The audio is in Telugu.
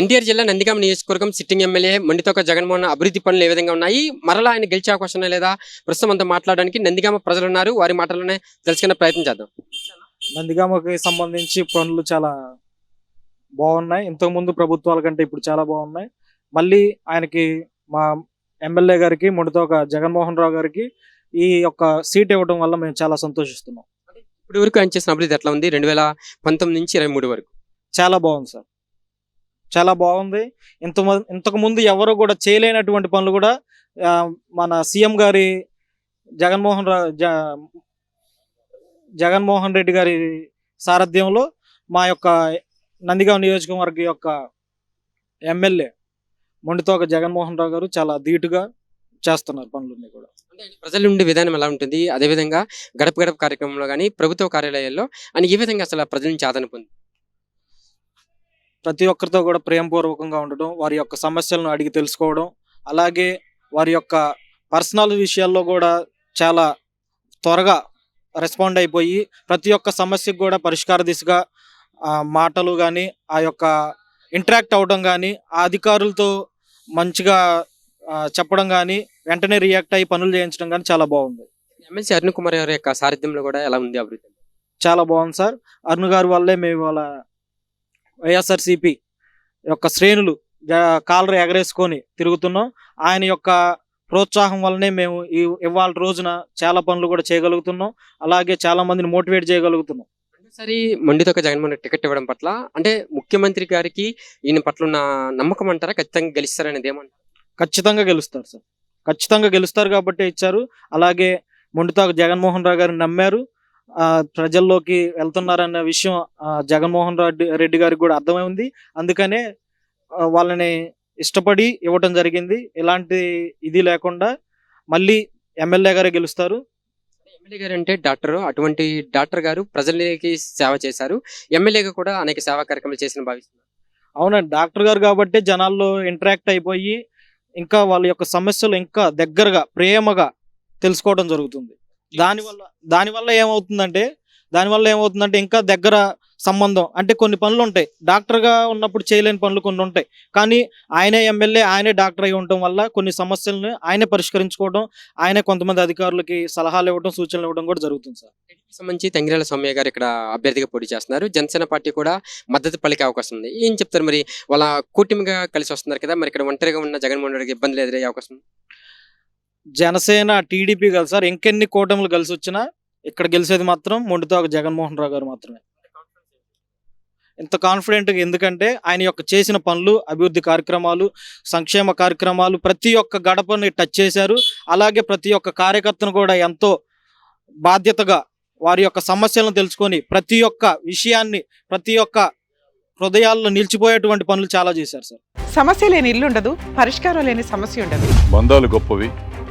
ఎన్టీఆర్ జిల్లా నందిగామ నియోజకవర్గం సిట్టింగ్ ఎమ్మెల్యే మండితోక జగన్మోహన్ అభివృద్ధి పనులు ఏ విధంగా ఉన్నాయి? మరలా ఆయన గెలిచే అవకాశం లేదా? ప్రస్తుతం అంతా మాట్లాడడానికి నందిగామ ప్రజలు ఉన్నారు వారి మాటల్లోనే తెలుసుకునే ప్రయత్నం చేద్దాం. నందిగామకి సంబంధించి పనులు చాలా బాగున్నాయి. ఇంతకు ముందు ప్రభుత్వాల కంటే ఇప్పుడు చాలా బాగున్నాయి. మళ్ళీ ఆయనకి మా ఎమ్మెల్యే గారికి ముడితోక జగన్మోహన్ రావు గారికి ఈ యొక్క సీట్ ఇవ్వడం వల్ల మేము చాలా సంతోషిస్తున్నాం. ఇప్పుడు వరకు ఆయన చేసిన అభివృద్ధి ఎట్లా ఉంది? రెండు వేల పంతొమ్మిది నుంచి ఇరవై మూడు వరకు. చాలా బాగుంది సార్. చాలా బాగుంది. ఇంత ఇంతకు ముందు ఎవరు కూడా చేయలేనటువంటి పనులు కూడా మన సీఎం గారి జగన్మోహన్ రా జ- జగన్మోహన్ రెడ్డి గారి సారథ్యంలో మా యొక్క నందిగాం నియోజకవర్గ యొక్క ఎమ్మెల్యే మొండితోక జగన్మోహన్ రావు గారు చాలా ధీటుగా చేస్తున్నారు పనులన్నీ కూడా. ప్రజలు ఉండే విధానం ఎలా ఉంటుంది? అదేవిధంగా గడప గడప కార్యక్రమంలో కానీ ప్రభుత్వ కార్యాలయాల్లో అని ఏ విధంగా అసలు ప్రజల నుంచి ఆదరణ పొంది ప్రతి ఒక్కరితో కూడా ప్రేమపూర్వకంగా ఉండడం వారి యొక్క సమస్యలను అడిగి తెలుసుకోవడం అలాగే వారి యొక్క పర్సనల్ విషయాల్లో కూడా చాలా త్వరగా రెస్పాండ్ అయిపోయి ప్రతి ఒక్క సమస్యకు కూడా పరిష్కార దిశగా మాటలు కానీ ఆ యొక్క ఇంటరాక్ట్ అవ్వడం కానీ ఆ అధికారులతో మంచిగా చెప్పడం కానీ వెంటనే రియాక్ట్ అయ్యి పనులు చేయించడం కానీ చాలా బాగుంది. ఎమ్మెల్సీ అరుణ్ కుమార్ గారి యొక్క సారథ్యంలో కూడా ఎలా ఉంది అభివృద్ధి? చాలా బాగుంది సార్. అరుణ్ గారి వల్లే మేము ఇవాళ వైఎస్ఆర్సిపి యొక్క శ్రేణులు కాలర్ ఎగరేసుకొని తిరుగుతున్నాం. ఆయన యొక్క ప్రోత్సాహం వల్లనే మేము ఈ ఇవాళ రోజున చాలా పనులు కూడా చేయగలుగుతున్నాం. అలాగే చాలా మందిని మోటివేట్ చేయగలుగుతున్నాం. రెండోసారి మండితోక జగన్మోహన్ టికెట్ ఇవ్వడం పట్ల అంటే ముఖ్యమంత్రి గారికి ఈయన పట్ల ఉన్న నమ్మకం అంటారా? ఖచ్చితంగా గెలుస్తారనేది ఏమంటారు? ఖచ్చితంగా గెలుస్తారు సార్. ఖచ్చితంగా గెలుస్తారు కాబట్టి ఇచ్చారు. అలాగే మొండితాకు జగన్మోహన్ రావు గారిని నమ్మారు. ప్రజల్లోకి వెళ్తున్నారన్న విషయం జగన్మోహన్ రెడ్డి రెడ్డి గారికి కూడా అర్థమై ఉంది. అందుకనే వాళ్ళని ఇష్టపడి ఇవ్వటం జరిగింది. ఎలాంటి ఇది లేకుండా మళ్ళీ ఎమ్మెల్యే గారే గెలుస్తారు. ఎమ్మెల్యే గారు అంటే డాక్టర్. అటువంటి డాక్టర్ గారు ప్రజలకి సేవ చేశారు. ఎమ్మెల్యేగా కూడా అనేక సేవా కార్యక్రమాలు చేసిన భావిస్తున్నారు. అవునండి డాక్టర్ గారు కాబట్టి జనాల్లో ఇంటరాక్ట్ అయిపోయి ఇంకా వాళ్ళ యొక్క సమస్యలు ఇంకా దగ్గరగా ప్రేమగా తెలుసుకోవడం జరుగుతుంది. దానివల్ల దానివల్ల ఏమవుతుందంటే దానివల్ల ఏమవుతుందంటే ఇంకా దగ్గర సంబంధం అంటే కొన్ని పనులు ఉంటాయి. డాక్టర్గా ఉన్నప్పుడు చేయలేని పనులు కొన్ని ఉంటాయి. కానీ ఆయనే ఎమ్మెల్యే ఆయనే డాక్టర్ అయి ఉండటం వల్ల కొన్ని సమస్యలను ఆయనే పరిష్కరించుకోవడం ఆయనే కొంతమంది అధికారులకి సలహాలు ఇవ్వడం సూచనలు ఇవ్వడం కూడా జరుగుతుంది సార్. సంబంధించి తంగిరాల సౌమ్య గారు ఇక్కడ అభ్యర్థిగా పోటీ చేస్తున్నారు. జనసేన పార్టీ కూడా మద్దతు పలికే అవకాశం ఉంది. ఏం చెప్తారు మరి? వాళ్ళ కూటమిగా కలిసి వస్తున్నారు కదా మరి ఇక్కడ ఒంటరిగా ఉన్న జగన్మోహన్ రెడ్డికి ఇబ్బందులు ఎదురయ్యే అవకాశం జనసేన టీడీపీ కలిసి సార్ ఇంకెన్ని కూటములు కలిసి వచ్చినా ఇక్కడ గెలిచేది మాత్రం మొండితో ఒక జగన్మోహన్ రావు గారు మాత్రమే. ఇంత కాన్ఫిడెంట్గా ఎందుకంటే ఆయన యొక్క చేసిన పనులు అభివృద్ధి కార్యక్రమాలు సంక్షేమ కార్యక్రమాలు ప్రతి ఒక్క గడపని టచ్ చేశారు. అలాగే ప్రతి ఒక్క కార్యకర్తను కూడా ఎంతో బాధ్యతగా వారి యొక్క సమస్యలను తెలుసుకొని ప్రతి ఒక్క విషయాన్ని ప్రతి ఒక్క హృదయాల్లో నిలిచిపోయేటువంటి పనులు చాలా చేశారు సార్. సమస్య లేని ఇల్లు ఉండదు పరిష్కారం లేని సమస్య ఉండదు. బంధాలు గొప్పవి.